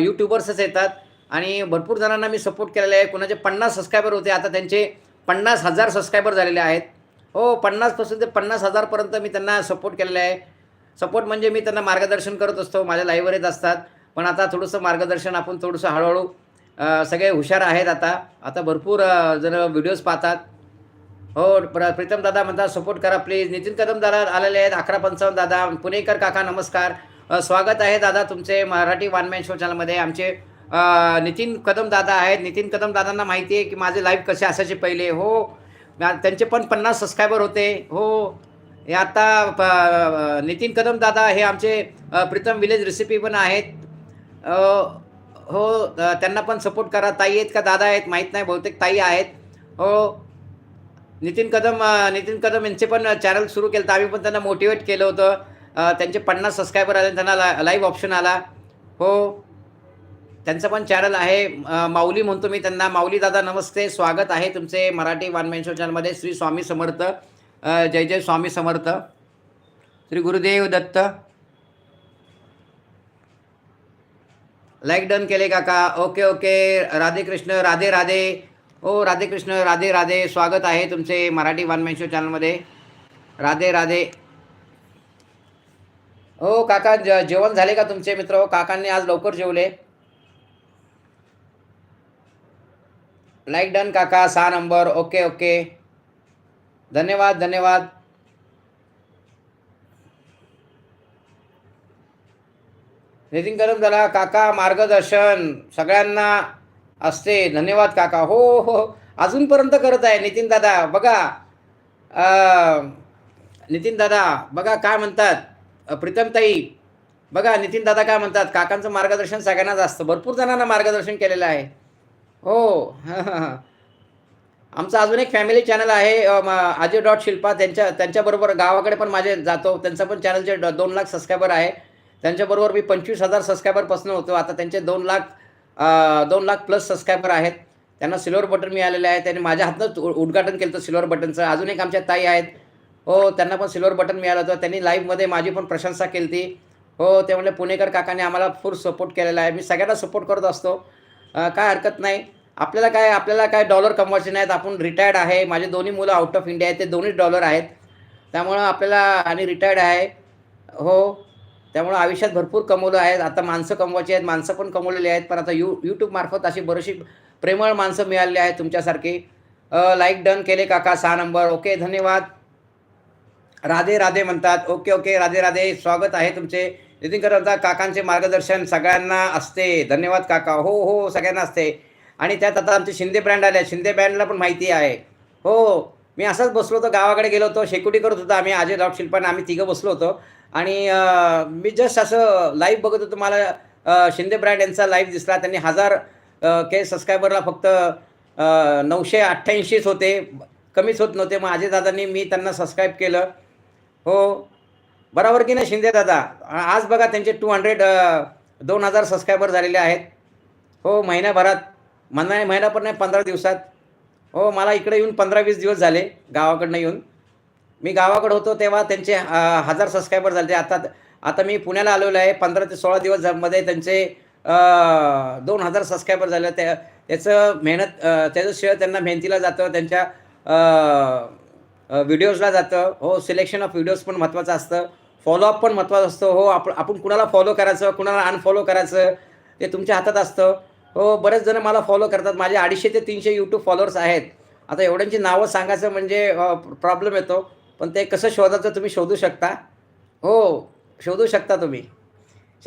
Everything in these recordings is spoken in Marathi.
यूट्यूबर्सच येतात. आणि भरपूर जणांना मी सपोर्ट केलेला आहे. कोणाचे पन्नास सबस्क्रायबर होते आता त्यांचे पन्नास हजार सबस्क्रायबर झालेले आहेत. हो पन्नासपासून ते पन्नास हजारपर्यंत मी त्यांना सपोर्ट केलेला आहे. सपोर्ट म्हणजे मी त्यांना मार्गदर्शन करत असतो. माझ्या लाईव्हवर येत असतात. पण आता थोडंसं मार्गदर्शन आपण थोडंसं हळूहळू सगळे हुशार आहेत आता. आता भरपूर जण व्हिडिओज पाहतात. हो प्र प्रीतम दादा म्हणतात सपोर्ट करा प्लीज नितीन कदम दादा आलेले आहेत. अकरा पंचावन्न दादा. पुणेकर काका नमस्कार. स्वागत आहे दादा तुमचे मराठी वानमॅन शो चॅनलमध्ये आमचे नितीन कदम दादा आहेत. नितीन कदम दादांना माहिती आहे की माझे लाईव्ह कसे असायचे पहिले. हो त्यांचे पण पन्नास सबस्क्रायबर होते. हो हे आता प- नितीन कदम दादा हे आमचे प्रीतम विलेज रेसिपी पण आहेत. हो त्यांना पण सपोर्ट करा. ताई आहेत का? दादा आहेत. माहीत नाही. बहुतेक ताई आहेत. हो नितीन कदम नितीन कदम यांचे पण चॅनल सुरू केलं तर आम्ही पण त्यांना मोटिवेट केलं होतं. त्यांचे पन्नास सबस्क्रायबर आले त्यांना ला लाईव्ह ऑप्शन आला. हो. त्यांचं पण चॅनल आहे. माऊली म्हणतो मी त्यांना. माऊली दादा नमस्ते. स्वागत आहे तुमचे मराठी वानमॅन शो चॅनलमध्ये श्री स्वामी समर्थ. जय जय स्वामी समर्थ. श्री गुरुदेव दत्त. लाईक डन केले काका. Okay okay Radhe Krishna Radhe Radhe. ओ राधे कृष्ण राधे राधे. स्वागत आहे तुमचे मराठी वानमॅन शो चॅनलमध्ये राधे राधे. हो काका ज जेवण झाले का तुमचे मित्र? हो काकांनी आज लवकर जेवले. लाईक डन काका सहा नंबर. ओके ओके धन्यवाद धन्यवाद. नितीन कदम झाला. काका मार्गदर्शन सगळ्यांना असते. धन्यवाद काका. हो हो, हो. अजूनपर्यंत करत आहे नितीन दादा. बघा नितीन दादा बघा काय म्हणतात. प्रीतमताई बघा नितीन दादा काय म्हणतात काकांचं मार्गदर्शन सगळ्यांनाच असतं. भरपूर जणांना मार्गदर्शन केलेलं आहे. हो. आमचं अजून एक फॅमिली चॅनल आहे आजी अजय डॉट शिल्पा. त्यांच्या त्यांच्याबरोबर गावाकडे पण माझे जातो. त्यांचं पण चॅनलचे डॉ दोन लाख सबस्क्रायबर आहे. त्यांच्याबरोबर मी पंचवीस हजार सबस्क्रायबरपासून होतो. आता त्यांचे दोन लाख दोन लाख प्लस सबस्क्रायबर आहेत. त्यांना सिल्वर बटन मिळालेलं आहे. त्यांनी माझ्या हातनंच उ- उद्घाटन केलं होतं सिल्वर बटनचं अजून एक आमच्या ताई आहेत. हो त्यांना पण सिल्वर बटन मिळालं होतं. त्यांनी लाईव्हमध्ये माझी पण प्रशंसा केली ती हो ते म्हणले पुणेकर काकाने आम्हाला फुल सपोर्ट केलेला आहे. मी सगळ्यांना सपोर्ट करत असतो. काय हरकत नाही. आपल्याला काय आपल्याला काय डॉलर कमवायचे नाहीत. आपण रिटायर्ड आहे. माझे दोन्ही मुलं आउट ऑफ इंडिया आहेत. ते दोन्ही डॉलर आहेत. त्यामुळं आपल्याला आणि रिटायर्ड आहे. हो. त्यामुळं आयुष्यात भरपूर कमवलं आहेत. आता माणसं कमवायची आहेत. माणसं पण कमवलेली आहेत. पण आता यू यूट्यूबमार्फत अशी बरीचशी प्रेमळ माणसं मिळालेली आहेत तुमच्यासारखी. लाईक डन केले काका. सहा नंबर ओके धन्यवाद. राधे राधे म्हणतात. ओके ओके राधे राधे स्वागत आहे तुमचे. नितीन कर काकांचे मार्गदर्शन सगळ्यांना असते. धन्यवाद काका. हो हो सगळ्यांना असते. आणि त्यात आता आमचे शिंदे ब्रँड आले शिंदे ब्रँडला पण माहिती आहे. हो मी असंच बसलो होतो गावाकडे गेलो होतो. शेकुटी करत होतो आम्ही अजय राव शिल्पाने आम्ही तिघं बसलो होतो. आणि मी जस्ट असं लाईव्ह बघत होतो. मला शिंदे ब्रँड यांचा लाईव्ह दिसला. त्यांनी हजार के सबस्क्रायबरला फक्त नऊशे अठ्ठ्याऐंशीच होते. कमीच होत नव्हते. मग अजय दादांनी मी त्यांना सबस्क्राईब केलं. हो. बरोबर की नाही शिंदे दादा? आज बघा त्यांचे टू हंड्रेड दोन हजार सबस्क्रायबर झालेले आहेत. हो महिन्याभरात म्हणा महिना पण नाही पंधरा दिवसात. हो मला इकडे येऊन पंधरा वीस दिवस झाले गावाकडनं येऊन. मी गावाकडे होतो तेव्हा त्यांचे हजार सबस्क्रायबर झाले. आता आता मी पुण्याला आलेलो आहे पंधरा ते सोळा दिवसमध्ये त्यांचे दोन हजार सबस्क्रायबर झाले. त्या त्याचं मेहनत त्याचं श्रेय त्यांना मेहनतीला जातं. त्यांच्या व्हिडिओजला जातं. हो सिलेक्शन ऑफ व्हिडिओज पण महत्त्वाचं असतं. फॉलोअप पण महत्त्वाचं असतं. हो आपण आपण कुणाला फॉलो करायचं कुणाला अनफॉलो करायचं ते तुमच्या हातात असतं. हो बरेच जण मला फॉलो करतात. माझे अडीचशे ते तीनशे यूट्यूब फॉलोअर्स आहेत. आता एवढ्यांची नावं सांगायचं म्हणजे प्रॉब्लेम येतो. पण ते कसं शोधायचं तुम्ही शोधू शकता. हो शोधू शकता तुम्ही.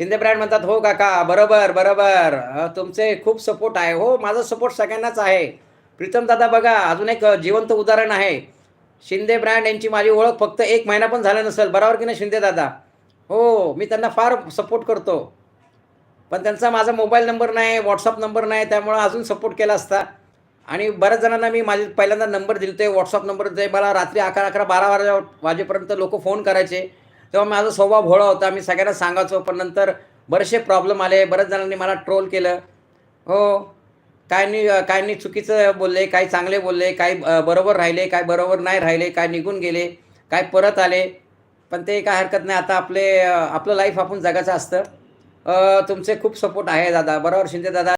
शिंदे ब्रँड म्हणतात हो काका बरोबर बरोबर. तुमचे खूप सपोर्ट आहे. हो माझा सपोर्ट सगळ्यांनाच आहे. प्रीतम दादा बघा अजून एक जिवंत उदाहरण आहे. शिंदे ब्रँड यांची माझी ओळख फक्त एक महिना पण झाला नसेल. बरोबर की नाही शिंदे दादा? हो मी त्यांना फार सपोर्ट करतो. पण त्यांचा माझा मोबाईल नंबर नाही व्हॉट्सअप नंबर नाही त्यामुळं अजून सपोर्ट केला असता. आणि बऱ्याच जणांना मी माझे पहिल्यांदा नंबर दिलते व्हॉट्सअप नंबर ते मला रात्री अकरा अकरा बारा बारा वाजेपर्यंत लोक फोन करायचे. तेव्हा माझा स्वभाव भोळा होता. मी सगळ्यांना सांगायचो. पण नंतर बरेचसे प्रॉब्लेम आले. बऱ्याच जणांनी मला ट्रोल केलं. हो. कायनी कायनी चुकीचं बोलले काही चांगले बोलले काय बरोबर राहिले काय बरोबर नाही राहिले काय निघून गेले काय परत आले पण ते काय हरकत नाही. आता आपले आपलं लाईफ आपण जगाचं असतं. तुमचे खूप सपोर्ट आहे दादा. बरोबर शिंदे दादा.